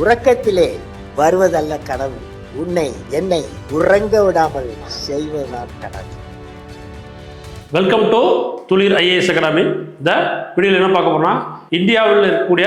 உறக்கத்திலே வருவதல்ல கனவு உன்னை என்னை உறங்க விடாமல் செய்வதுதான் கனவு welcome to Thulir IAS academy இந்த வீடியோவில் என்ன பார்க்க போறோம்னா இந்தியாவில் இருக்கக்கூடிய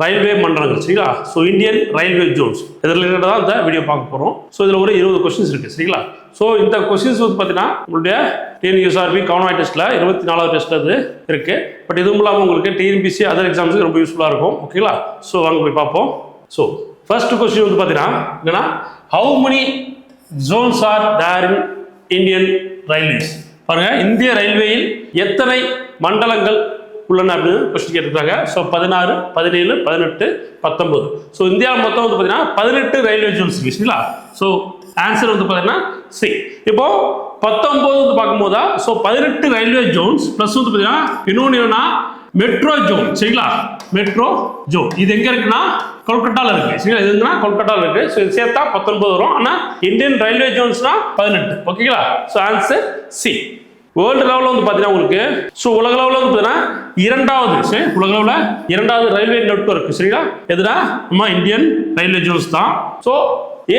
ரயில்வே மன்றங்கள் சரிங்களா? ஸோ இந்தியன் ரயில்வே ஜோன்ஸ் இதில் ரிலேட்டடாக இந்த வீடியோ பார்க்க போகிறோம் ஸோ இதில் ஒரு இருபது கொஸ்டின்ஸ் இருக்குது சரிங்களா? ஸோ இந்த கொஸ்டின்ஸ் வந்து பார்த்தீங்கன்னா உங்களுடைய டிஎன்யூஎஸ்ஆர்பி கவர்மெண்ட் டெஸ்ட்டில் இருபத்தி நாலாவது டெஸ்ட்டில் அது இருக்குது பட் இதுவும் இல்லாமல் உங்களுக்கு டிஎன்பிசி அதர் எக்ஸாம்ஸுக்கு ரொம்ப யூஸ்ஃபுல்லாக இருக்கும் ஓகேங்களா ஸோ வாங்க போய் பார்ப்போம். ஸோ ஃபர்ஸ்ட் கொஸ்டின் வந்து பார்த்தீங்கன்னா என்னன்னா how many zones are there in Indian railways பாருங்க இந்திய ரயில்வேயில் எத்தனை மண்டலங்கள் உள்ளன அப்படின்னு கொஸ்டின் கேட்டிருக்காங்க. ஸோ பதினாறு பதினேழு பதினெட்டு பத்தொன்பது. ஸோ இந்தியாவில் மொத்தம் வந்து பார்த்தீங்கன்னா பதினெட்டு ரயில்வே ஜோன்ஸ் இருக்குங்களா? ஸோ ஆன்சர் வந்து பார்த்தீங்கன்னா சி இப்போ பத்தொன்பது வந்து பார்க்கும்போதா ஸோ பதினெட்டு ரயில்வே ஜோன்ஸ் ப்ளஸ் வந்து பார்த்தீங்கன்னா இன்னொன்று என்னன்னா மெட்ரோ ஜோன் சரிங்களா? Metro zone. இது எங்க இருக்குன்னா கொல்கட்டால இருக்கு. சரிங்களா? இது எங்கன்னா கொல்கட்டால இருக்கு. ஸோ இது சேர்த்தா பத்தொன்பது வரும். ஆனால் இந்தியன் ரயில்வே ஜோன்ஸ்னா பதினெட்டு. ஓகேங்களா ஸோ ஆன்சர் சி வேர்ல்டு லெவலில் வந்து பார்த்தீங்கன்னா உங்களுக்கு ஸோ உலக லெவலில் வந்து பார்த்தீங்கன்னா இரண்டாவது சரி உலக லெவலில் இரண்டாவது ரயில்வே நெட்வொர்க் சரிங்களா? எதுனா? நம்ம இந்தியன் ரயில்வே ஜோன்ஸ் தான். ஸோ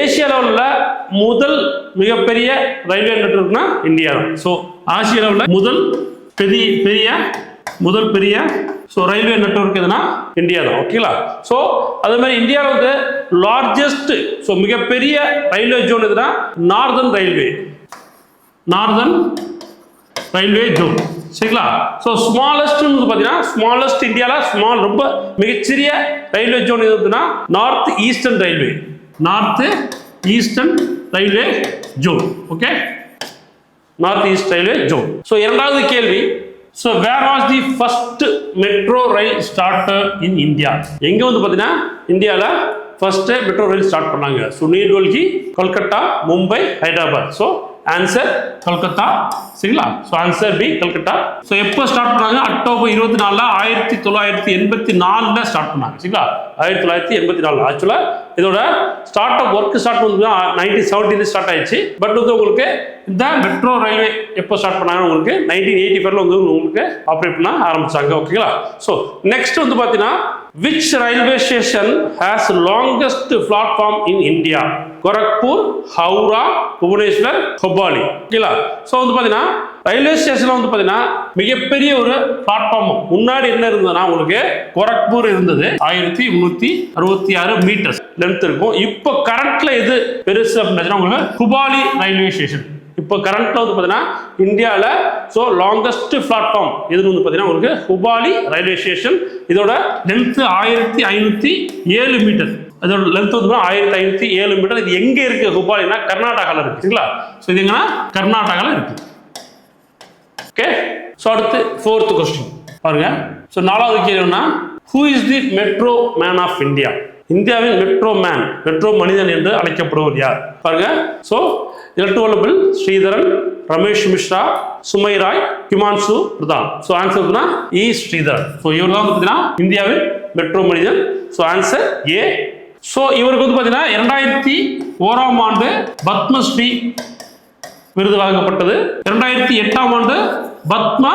ஏசியா லெவலில் முதல் மிகப்பெரிய ரயில்வே நெட்ஒர்க்னா இந்தியா தான். ஸோ ஆசிய லெவலில் முதல் பெரிய பெரிய முதல் பெரிய ஸோ ரயில்வே நெட்வொர்க் எதுனா இந்தியா தான் ஓகேங்களா? ஸோ அதே மாதிரி இந்தியாவில் வந்து லார்ஜஸ்ட் ஸோ மிகப்பெரிய ரயில்வே ஜோன் எதுனா northern railway northern railway zone சரிங்களா? ஸோ ஸ்மாலஸ்ட்னு பார்த்தீங்கன்னா ஸ்மாலஸ்ட் இந்தியாவில் ஸ்மால் ரொம்ப மிகச்சிறிய ரயில்வே ஜோன் எது இருக்குன்னா north eastern railway north eastern railway zone okay north east railway zone so இரண்டாவது கேள்வி. So where was the first metro rail starter in India எங்கே வந்து பார்த்தீங்கன்னா இந்தியாவில் ஃபர்ஸ்ட்டு மெட்ரோ ரயில் ஸ்டார்ட் பண்ணாங்க. So New Delhi Mumbai Hyderabad. So answer Calcutta. சரிங்களா? So answer B Calcutta. So எப்போ start பண்ணாங்க? அக்டோபர் இருபத்தி நாலில் ஆயிரத்தி தொள்ளாயிரத்தி எண்பத்தி நாலில் ஸ்டார்ட் பண்ணாங்க. சரிங்களா? ஆயிரத்தி தொள்ளாயிரத்தி எண்பத்தி நாலு ஆக்சுவலாக இதோட ஸ்டார்ட் அப் ஒர்க் ஸ்டார்ட் வந்து நைன்டீன் செவன்டீன் ஸ்டார்ட் ஆயிடுச்சு. பட் வந்து உங்களுக்கு இந்த மெட்ரோ ரயில்வே எப்போ ஸ்டார்ட் பண்ணாங்க? உங்களுக்கு நைன்டீன் எயிட்டி ஃபோரில் வந்து உங்களுக்கு ஆப்ரேட் பண்ண ஆரம்பிச்சாங்க. ஓகேங்களா ஸோ நெக்ஸ்ட் வந்து பார்த்தீங்கன்னா which railway station has longest platform in India Gorakhpur Howrah Bhubaneswar Hubli ஓகேங்களா ஸோ வந்து பார்த்தீங்கன்னா ரயில்வே ஸ்டேஷனில் வந்து பார்த்தீங்கன்னா மிகப்பெரிய ஒரு பிளாட்ஃபார்ம் முன்னாடி என்ன இருந்ததுன்னா உங்களுக்கு கோரக்பூர் இருந்தது. ஆயிரத்தி முந்நூற்றி அறுபத்தி ஆறு மீட்டர்ஸ் லென்த் இருக்கும். இப்போ கரண்ட்ல எது பெருசு அப்படின்னா உங்களுக்கு ஹுபாலி ரயில்வே ஸ்டேஷன் இப்போ கரண்ட்ல வந்து பார்த்தீங்கன்னா இந்தியாவில் ஸோ லாங்கஸ்ட் பிளாட்ஃபார்ம் எதுன்னு வந்து பார்த்தீங்கன்னா உங்களுக்கு ஹுபாலி ரயில்வே ஸ்டேஷன் இதோட லென்த்து ஆயிரத்தி ஐநூற்றி ஏழு மீட்டர் அதோட லென்த் வந்து ஆயிரத்தி ஐநூற்றி ஏழு மீட்டர் இது எங்கே இருக்கு ஹுபாலினா கர்நாடகாவில் இருக்கு சரிங்களா? ஸோ இது எங்கன்னா கர்நாடகாவில் இருக்கு. ஓகே ஸோ அடுத்து ஃபோர்த் கொஸ்டின் பாருங்க. ஸோ நாலாவது கேள்வினா who is the metro man of India இந்தியாவின் மெட்ரோ மேன் மெட்ரோ மனிதன் என்று அழைக்கப்படுவர் யார்? பாருங்க. ஸோ எலக்ட்ரோலபிள் ஸ்ரீதரன் ரமேஷ் மிஸ்ரா சுமை ராய் ஹிமான்சு பிரதான். ஸோ ஆன்சர் பார்த்தீங்கன்னா இ ஸ்ரீதரன். ஸோ இவர் தான் பார்த்தீங்கன்னா இந்தியாவின் மெட்ரோ மனிதன். ஸோ ஆன்சர் ஏ ஸோ இவருக்கு வந்து பார்த்தீங்கன்னா இரண்டாயிரத்தி ஓராம் ஆண்டு பத்மஸ்ரீ விருது வழங்கப்பட்டது. இரண்டாயிரத்தி எட்டாம் ஆண்டு பத்மா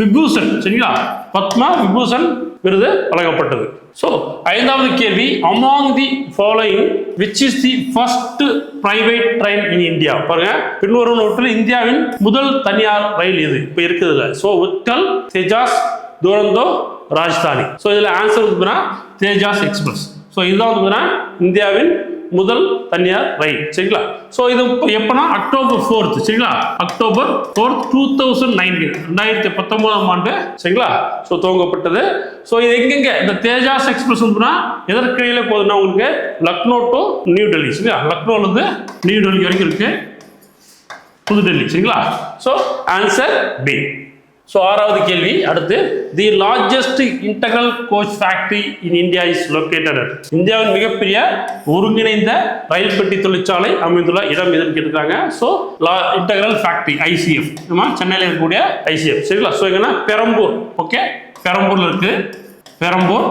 விபூஷன் சரிங்களா? பத்மா விபூஷன் விருது வழங்கப்பட்டது. ஸோ ஐந்தாவது கேள்வி among the following which is the first private train in India பாருங்க பின்வரும் நோட்டில் இந்தியாவின் முதல் தனியார் ரயில் இது இப்போ இருக்குதுல்ல. ஸோ உட்கல் தேஜாஸ் துரந்தோ ராஜ்தானி. ஸோ இதில் ஆன்சர் வந்து தேஜாஸ் எக்ஸ்பிரஸ் ஸோ இதுதான் வந்து இந்தியாவின் முதல் தனியார் ரயில் சரிங்களா? ஸோ இது இப்போ எப்போனா அக்டோபர் ஃபோர்த் சரிங்களா? October fourth two thousand nineteen ரெண்டாயிரத்தி பத்தொன்பதாம் ஆண்டு சரிங்களா? ஸோ துவங்கப்பட்டது. ஸோ இது எங்கெங்க? இந்த தேஜாஸ் எக்ஸ்பிரஸ் வந்துன்னா எதற்கிடையில போகுதுன்னா உங்களுக்கு லக்னோ டு நியூ டெல்லி சரிங்களா? லக்னோலேருந்து நியூ டெல்லி வரைக்கும் இருக்கு. புதுடெல்லி சரிங்களா? ஸோ ஆன்சர் பி ஸோ ஆறாவது கேள்வி அடுத்து the largest integral coach factory in India is located இந்தியாவின் மிகப்பெரிய ஒருங்கிணைந்த ரயில் பெட்டி தொழிற்சாலை அமைந்துள்ள இடம் எதுன்னு கேட்டிருக்காங்க. ஸோ லா இன்டகரல் ஃபேக்டரி ஐசிஎஃப் நம்ம சென்னையில் இருக்கக்கூடிய ஐசிஎஃப் சரிங்களா? ஸோ எங்கன்னா பெரம்பூர். ஓகே பெரம்பூரில் இருக்கு. பெரம்பூர்.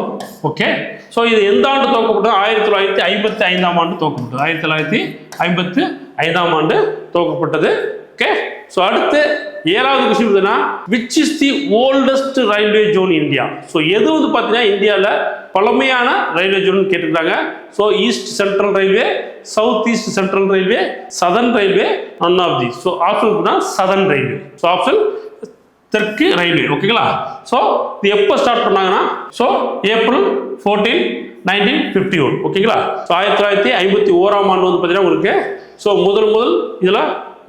ஓகே ஸோ இது எந்த ஆண்டு துவக்கப்பட்டது? ஆயிரத்தி தொள்ளாயிரத்தி ஐம்பத்தி ஐந்தாம் ஆண்டு துவக்கப்பட்டது. ஆயிரத்தி தொள்ளாயிரத்தி ஐம்பத்து ஐந்தாம் ஆண்டு துவக்கப்பட்டது. ஓகே ஸோ அடுத்து ஏழாவது கொஸ்டின் பார்த்தீங்கன்னா which is the oldest railway zone India so எது வந்து பார்த்தீங்கன்னா இந்தியாவில் பழமையான ரயில்வே ஜோன் கேட்டிருக்காங்க so east central railway south east central railway southern railway one of the so option southern railway so option தெற்கு ரயில்வே ஓகேங்களா so இது எப்போ ஸ்டார்ட் பண்ணாங்கன்னா so April fourteen nineteen fifty one ஓகேங்களா ஸோ ஆயிரத்தி தொள்ளாயிரத்தி ஐம்பத்தி ஓராம் ஆண்டு வந்து பார்த்தீங்கன்னா உங்களுக்கு ஸோ முதல் முதல் இதில்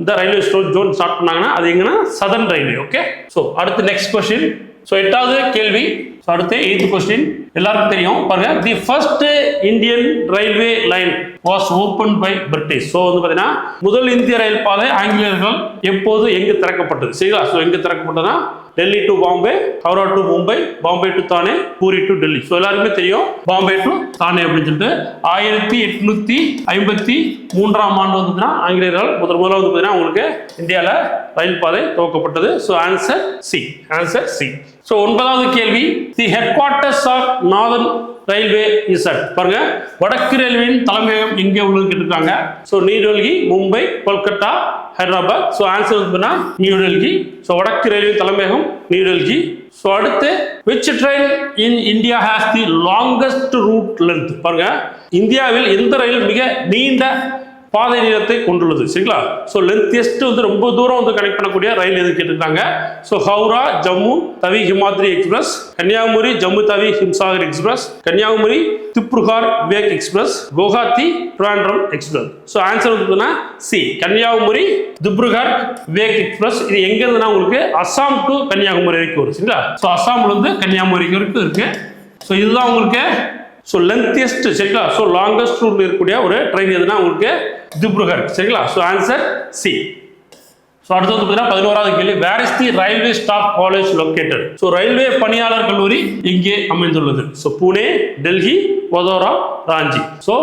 இந்த ரயில்வே ஸ்டோர் ஜோன் ஸ்டார்ட் பண்ணாங்கன்னா அது எங்கன்னா சதர்ன் ரயில்வே ஓகே ஸோ அடுத்து நெக்ஸ்ட் கொஸ்டின் ஸோ எட்டாவது கேள்வி. ஸோ அடுத்து எயித்து கொஸ்டின் எல்லாருக்கும் தெரியும். பாருங்க the first Indian railway line was open by British so வந்து பார்த்தீங்கன்னா முதல் இந்திய ரயில் பாதை ஆங்கிலேயர்கள் எப்போது எங்கு திறக்கப்பட்டது? சரிங்களா? ஸோ எங்கு திறக்கப்பட்டதுன்னா Delhi to Bombay Howrah to Mumbai Bombay to Thane Puri to Delhi. So எல்லாருக்குமே தெரியும் பாம்பே டு தானே அப்படின்னு சொல்லிட்டு ஆயிரத்தி எட்நூத்தி ஐம்பத்தி மூன்றாம் ஆண்டு வந்துன்னா ஆங்கிலேயர்கள் முதல் முதல்ல வந்து பார்த்தீங்கன்னா உங்களுக்கு இந்தியாவில் ரயில் பாதை துவக்கப்பட்டது. So answer C answer C so ஒன்பதாவது கேள்வி. The head quarters of northern railway is பாருங்க. வடக்கு ரயில்வேயின் தலைமையகம் எங்கே உள்ளது கேட்டிருக்காங்க. So New Delhi Mumbai Kolkata Hyderabad so answer வந்து நியூ டெல்லி ஸோ வடக்கு ரயில்வே தலைமையகம் நியூடெல்லி ஸோ அடுத்து which train in India has the longest route length பாருங்க. இந்தியாவில் எந்த ரயில் மிக நீண்ட பாதை நீளத்தை கொண்டுள்ளது. சரிங்களா? ஸோ லென்த்தியஸ்ட் வந்து ரொம்ப தூரம் வந்து கனெக்ட் பண்ணக்கூடிய ரயில் எது கேட்டிருக்காங்க ஸோ ஹவுரா ஜம்மு தவி Himadri express Kanyakumari Jammu Tawi Himsagar express Kanyakumari Dibrugarh Vivek express Guwahati Trivandrum express. So answer வந்து சி கன்னியாகுமரி திப்ருகார் வேக் எக்ஸ்பிரஸ். இது எங்க இருந்துன்னா உங்களுக்கு அஸ்ஸாம் டு கன்னியாகுமரி வரைக்கும் வரும். சரிங்களா? ஸோ அஸ்ஸாம்ல இருந்து கன்னியாகுமரி வரைக்கும் இருக்கு. ஸோ இதுதான் உங்களுக்கு ஸோ லென்த்தியஸ்ட் சரிங்களா? ஸோ லாங்கஸ்ட் ரூட்ல இருக்கக்கூடிய ஒரு ட்ரெயின் எதுனா உங்களுக்கு திப்ருகர் சரிங்களா? ஸோ ஆன்சர் சி ஸோ அடுத்து வந்து பார்த்தீங்கன்னா பதினோராவது கேள்வி. Where is the railway staff college located so railway பணியாளர் கல்லூரி இங்கே அமைந்துள்ளது. So Pune Delhi Vadodara Ranchi. So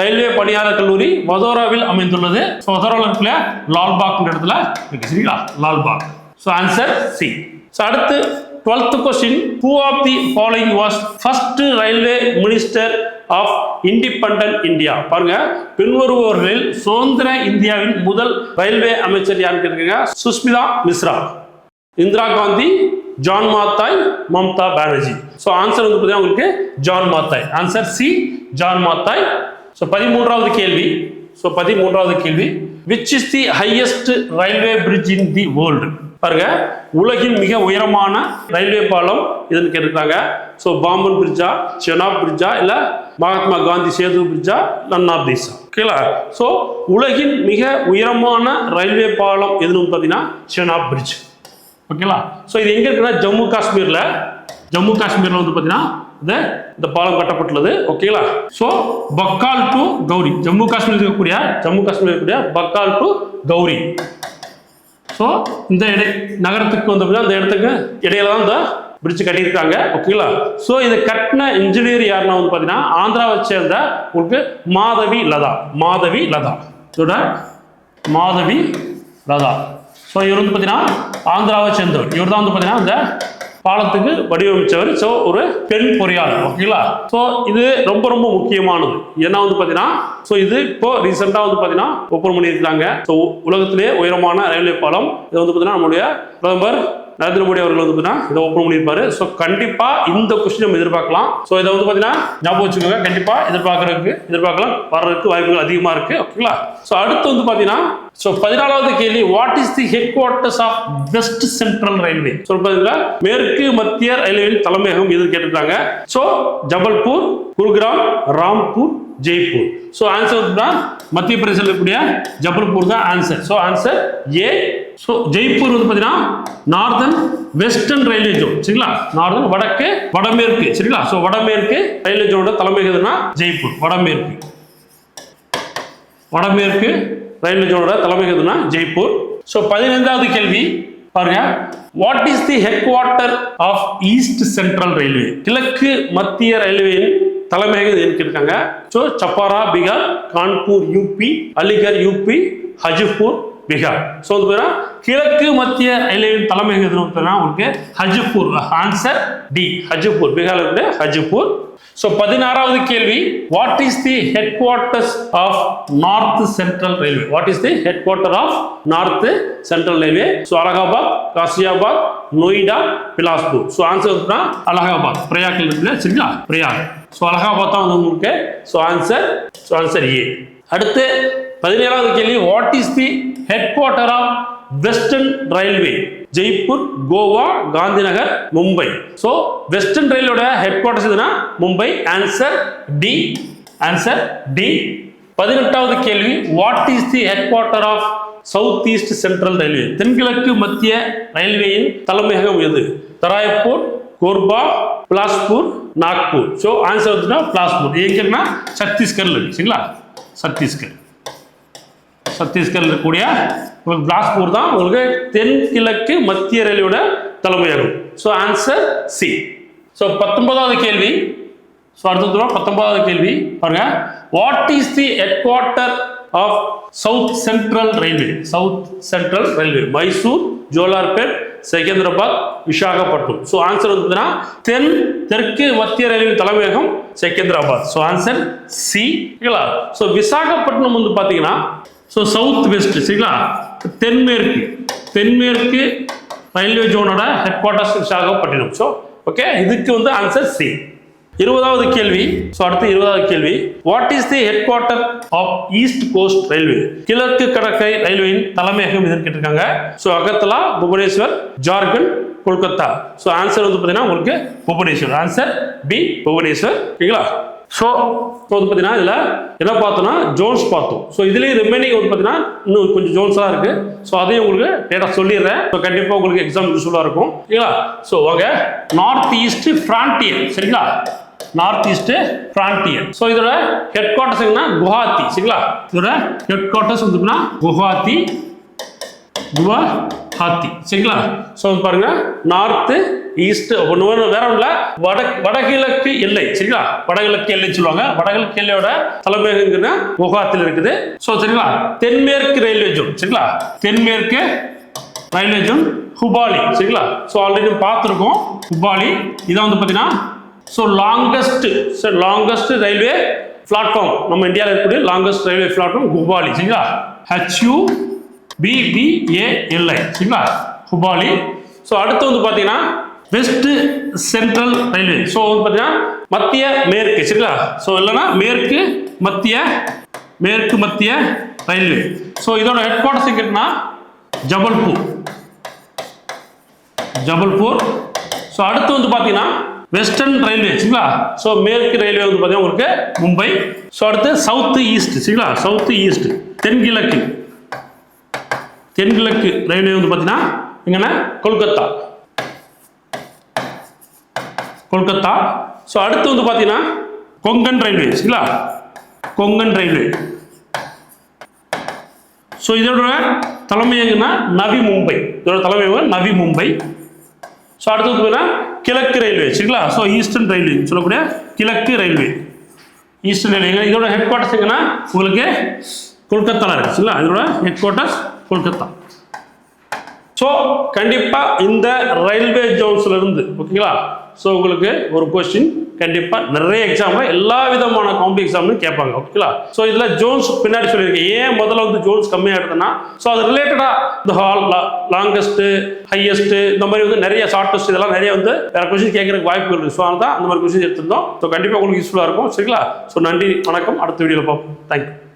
railway பணியாளர் கல்லூரி வதோராவில் அமைந்துள்ளது. ஸோ வதோராவில் இருக்கிற லால்பாக்ன்ற இடத்துல இருக்கு சரிங்களா? Lalbagh. So answer C so அடுத்து twelfth question who of the following was first railway minister of independent India பாருங்க பின்வருபவர்களில் சுதந்திர இந்தியாவின் முதல் ரயில்வே அமைச்சர் யாருன்னு கேட்டிருக்கீங்க? சுஸ்மிதா மிஸ்ரா. இந்திரா காந்தி ஜான் மாத்தாய் மம்தா பானர்ஜி. ஸோ ஆன்சர் வந்து பார்த்தீங்கன்னா உங்களுக்கு John Mathai. Answer C John Mathai. So பதிமூன்றாவது கேள்வி. ஸோ பதிமூன்றாவது கேள்வி. Which is the highest railway bridge in the world பாருங்க. உலகின் மிக உயரமான ரயில்வே பாலம் இதுன்னு கேட்டிருக்காங்க. ஸோ பாம்பன் பிரிட்ஜா செனாப் பிரிட்ஜா இல்லை மகாத்மா காந்தி சேது பிரிட்ஜா நன் ஆஃப் தீஸ் ஓகேங்களா ஸோ உலகின் மிக உயரமான ரயில்வே பாலம் எதுன்னு பார்த்தீங்கன்னா செனாப் பிரிட்ஜ் ஓகேங்களா ஸோ இது எங்க இருக்குன்னா ஜம்மு காஷ்மீர்ல. ஜம்மு காஷ்மீர்ல வந்து பார்த்தீங்கன்னா இந்த இந்த பாலம் கட்டப்பட்டுள்ளது. ஓகேங்களா ஸோ பக்கால் டு கௌரி. ஜம்மு காஷ்மீர் இருக்கக்கூடிய ஜம்மு காஷ்மீர் இருக்கக்கூடிய பக்கால் டு கௌரி. ஸோ இந்த இடை நகரத்துக்கு வந்து அந்த இடத்துக்கு இடையில தான் இந்த பிரிட்ஜ் கட்டியிருக்காங்க. ஓகேங்களா ஸோ இதை கட்டின இன்ஜினியர் யாருன்னா வந்து பார்த்தீங்கன்னா ஆந்திராவை சேர்ந்த உங்களுக்கு மாதவி லதா. மாதவி லதா. இதோட மாதவி லதா. ஸோ இவர் வந்து பார்த்தீங்கன்னா ஆந்திராவை சேர்ந்தவர். இவர் தான் வந்து பார்த்தீங்கன்னா இந்த பாலத்துக்கு வடிவமைச்சவர். ஸோ ஒரு பெண் பொறியாளர் ஓகேங்களா ஸோ இது ரொம்ப ரொம்ப முக்கியமானது. ஏன்னா வந்து பார்த்தீங்கன்னா ஸோ இது இப்போ ரீசெண்டாக வந்து பார்த்தீங்கன்னா ஓப்பன் பண்ணியிருக்காங்க ஸோ உலகத்திலே உயரமான ரயில்வே பாலம். இது வந்து பார்த்தீங்கன்னா நம்முடைய பிரதமர் நரேந்திர மோடி அவர்கள் வந்து பார்த்தீங்கன்னா இதை ஓப்பன் பண்ணியிருப்பாரு. ஸோ கண்டிப்பாக இந்த கொஸ்டின் நம்ம எதிர்பார்க்கலாம். ஸோ இதை வந்து பார்த்தீங்கன்னா ஞாபகம் வச்சுக்கோங்க. கண்டிப்பாக எதிர்பார்க்கறதுக்கு எதிர்பார்க்கலாம். வர்றதுக்கு வாய்ப்புகள் அதிகமாக இருக்கு. ஓகேங்களா ஸோ அடுத்து வந்து பார்த்தீங்கன்னா ஸோ பதினாலாவது கேள்வி. What is the headquarters of west central railway so பார்த்தீங்கன்னா மேற்கு மத்திய ரயில்வேயின் தலைமையகம் எதிர்கேட்டிருக்காங்க so Jabalpur Gurugram Rampur Jaipur. So answer தான் மத்திய பிரதேசத்தில் இருக்கக்கூடிய ஜபல்பூர் தான் answer so answer A so Jaipur வந்து பார்த்தீங்கன்னா நார்தன் வெஸ்டர்ன் ரயில்வே ஜோன் சரிங்களா? நார்தன் வடக்கு வடமேற்கு. சரிங்களா? ஸோ வடமேற்கு ரயில்வே ஜோனோட தலைமை எதுனா ஜெய்ப்பூர். வடமேற்கு. வடமேற்கு ரயில்வே ஜோனோட தலைமை எதுனா ஜெய்ப்பூர். ஸோ பதினைந்தாவது கேள்வி. பாருங்க. What is the head quarter of east central railway கிழக்கு மத்திய ரயில்வேயின் தலைமையாக எதுன்னு so Chhapra Bihar Kanpur UP Aligarh UP Hajipur Bihar. So வந்து பார்த்தீங்கன்னா கிழக்கு மத்திய ரயில்வேயின் தலைமையகம் எதுன்னு பார்த்தீங்கன்னா உங்களுக்கு ஹஜிப்பூர் ஆன்சர் டி ஹஜிப்பூர் பீகார்ல இருந்து ஹஜிப்பூர் ஸோ பதினாறாவது கேள்வி what is the headquarters of north central railway what is the headquarter of north central railway so Allahabad Ghaziabad Noida Bilaspur. So answer Allahabad. பிரயாக்கில் இருக்குல்ல சரிங்களா? பிரயாக். ஸோ அலகாபாத் தான் வந்து உங்களுக்கு so answer so answer A அடுத்து பதினேழாவது கேள்வி what is the headquarter of western railway Jaipur Goa Gandhinagar Mumbai. So western ரயிலோட headquarters எதுனா? Mumbai. Answer D answer D பதினெட்டாவது கேள்வி what is the headquarter of south east central railway தென்கிழக்கு மத்திய ரயில்வேயின் தலைமையகம் எது தராயப்பூர் கோர்பா பிலாஸ்பூர் நாக்பூர். ஸோ ஆன்சர் வந்துன்னா பிலாஸ்பூர். எங்கன்னா சத்தீஸ்கர்ல இருக்கு. சரிங்களா? சத்தீஸ்கர். சத்தீஸ்கர்ல இருக்கக்கூடிய உங்களுக்கு பிலாஸ்பூர் தான் உங்களுக்கு தென்கிழக்கு மத்திய ரயில்வேட தலைமையகம் ஸோ ஆன்சர் சி ஸோ பத்தொன்பதாவது கேள்வி. ஸோ அடுத்த பத்தொன்பதாவது கேள்வி. பாருங்க. What is the headquarter of south central railway south central railway Mysore Jolarpet Secunderabad Visakhapatnam so answer வந்து தென் தெற்கு மத்திய ரயில்வே தலைமையகம் செகந்திராபாத் ஸோ ஆன்சர் சி சரிங்களா? ஸோ விசாகப்பட்டினம் வந்து பார்த்தீங்கன்னா ஸோ சவுத் வெஸ்ட் சரிங்களா? தென்மேற்கு. தென்மேற்கு ரயில்வே ஜோனோட headquarters Visakhapatnam so okay இதுக்கு வந்து ஆன்சர் சி இருபதாவது கேள்வி. ஸோ அடுத்து இருபதாவது கேள்வி. What is the headquarter of east coast railway கிழக்கு கடற்கரை ரயில்வேயின் தலைமையகம் இதுன்னு கேட்டிருக்காங்க. So Agartala Bhubaneswar Jharkhand Kolkata. So answer வந்து பார்த்தீங்கன்னா உங்களுக்கு புவனேஸ்வர். Answer B Bhubaneswar. ஓகேங்களா? ஸோ இப்போ வந்து பார்த்தீங்கன்னா இதில் என்ன பார்த்தோம்னா ஜோன்ஸ் பார்த்தோம். ஸோ இதுலேயே ரிமைனிங் வந்து பார்த்தீங்கன்னா இன்னும் கொஞ்சம் ஜோன்ஸ்லாம் இருக்குது ஸோ அதையும் உங்களுக்கு டேட்டா சொல்லிடுறேன். ஸோ கண்டிப்பாக உங்களுக்கு எக்ஸாம் யூஸ்ஃபுல்லாக இருக்கும். சரிங்களா ஸோ வாங்க நார்த் ஈஸ்ட் ஃப்ரான்டியர் சரிங்களா? நார்த் ஈஸ்ட் பிராண்டியர் ஸோ இதோட ஹெட் குவார்டர்ஸ் எங்கன்னா குவஹாத்தி. சரிங்களா? இதோட ஹெட் குவார்டர்ஸ் வந்து பார்த்தீங்கன்னா குவஹாத்தி குவஹாத்தி. சரிங்களா? ஸோ வந்து பாருங்க. நார்த்து ஈஸ்ட் ஒன்று வேற ஒன்றும் வட வடகிழக்கு எல்லை. சரிங்களா? வடகிழக்கு எல்லை சொல்லுவாங்க. வடகிழக்கு எல்லையோட தலைமையகங்கன்னா குவஹாத்தில் இருக்குது. ஸோ சரிங்களா? தென்மேற்கு ரயில்வே ஜோன். சரிங்களா? தென்மேற்கு ரயில்வே ஜோன் ஹுபாலி. சரிங்களா? ஸோ ஆல்ரெடி பார்த்துருக்கோம். ஹுபாலி. இதான் வந்து பார்த்தீங்கன்னா so longest longest railway platform நம்ம இந்தியாவில் இருக்கக்கூடிய லாங்கஸ்ட் ரயில்வே பிளாட்ஃபார்ம் குபாலி சரிங்களா? ஹெச்யூ பிபிஏஎல்ஐ சரிங்களா? குபாலி ஸோ அடுத்து வந்து பார்த்தீங்கன்னா வெஸ்ட் சென்ட்ரல் ரயில்வே ஸோ வந்து பார்த்தீங்கன்னா மத்திய மேற்கு சரிங்களா? ஸோ இல்லைன்னா மேற்கு மத்திய மேற்கு மத்திய ரயில்வே ஸோ இதோட ஹெட் குவார்ட்டர்ஸ் எங்கன்னா ஜபல்பூர் ஜபல்பூர் ஸோ அடுத்து வந்து பார்த்தீங்கன்னா வெஸ்டர்ன் ரயில்வே சரிங்களா? ஸோ மேற்கு ரயில்வே வந்து பார்த்தீங்கன்னா உங்களுக்கு மும்பை. ஸோ அடுத்து சவுத்து ஈஸ்ட் சரிங்களா? சவுத்து ஈஸ்ட் தென்கிழக்கு. தென்கிழக்கு ரயில்வே வந்து பார்த்தீங்கன்னா எங்கன்னா? கொல்கத்தா. கொல்கத்தா. ஸோ அடுத்து வந்து பார்த்தீங்கன்னா கொங்கன் ரயில்வே சரிங்களா? கொங்கன் ரயில்வே ஸோ இதோட தலைமையகம்னா நவி மும்பை. இதோட தலைமையகம் நவி மும்பை. ஸோ அடுத்தது பார்த்தீங்கன்னா கிழக்கு ரயில்வே சரிங்களா? ஸோ ஈஸ்டர்ன் ரயில்வே சொல்லக்கூடிய கிழக்கு ரயில்வே. ஈஸ்டர்ன் ரயில்வே இதோட ஹெட் குவார்ட்டர்ஸ் எங்கன்னா உங்களுக்கு கொல்கத்தாவில் இருக்குது சரிங்களா? இதோட ஹெட் குவார்ட்டர்ஸ் கொல்கத்தா. ஸோ கண்டிப்பாக இந்த ரயில்வே ஜோன்ஸ்லேருந்து ஓகேங்களா? ஸோ உங்களுக்கு ஒரு கொஸ்டின் கண்டிப்பாக நிறைய எக்ஸாமில் எல்லா விதமான காம்பி எக்ஸாம்லையும் கேட்பாங்க ஓகேங்களா ஸோ இதில் ஜோன்ஸ் பின்னாடி சொல்லியிருக்கேன் ஏன் முதல்ல வந்து ஜோன்ஸ் கம்மியாக ஸோ அது ரிலேட்டடாக இந்த ஹால் லாங்கஸ்ட்டு ஹையஸ்ட்டு இந்த மாதிரி வந்து நிறைய ஷார்ட்டஸ்ட் இதெல்லாம் நிறைய வந்து வேறு கொஸ்டின் கேட்கறதுக்கு வாய்ப்பு இருக்குது ஸோ அதனால தான் அந்த மாதிரி கொஸ்டின் எடுத்திருந்தோம். ஸோ கண்டிப்பாக உங்களுக்கு யூஸ்ஃபுல்லாக இருக்கும் சரிங்களா? ஸோ நன்றி வணக்கம். அடுத்த வீடியோவில் பார்ப்போம். தேங்க்யூ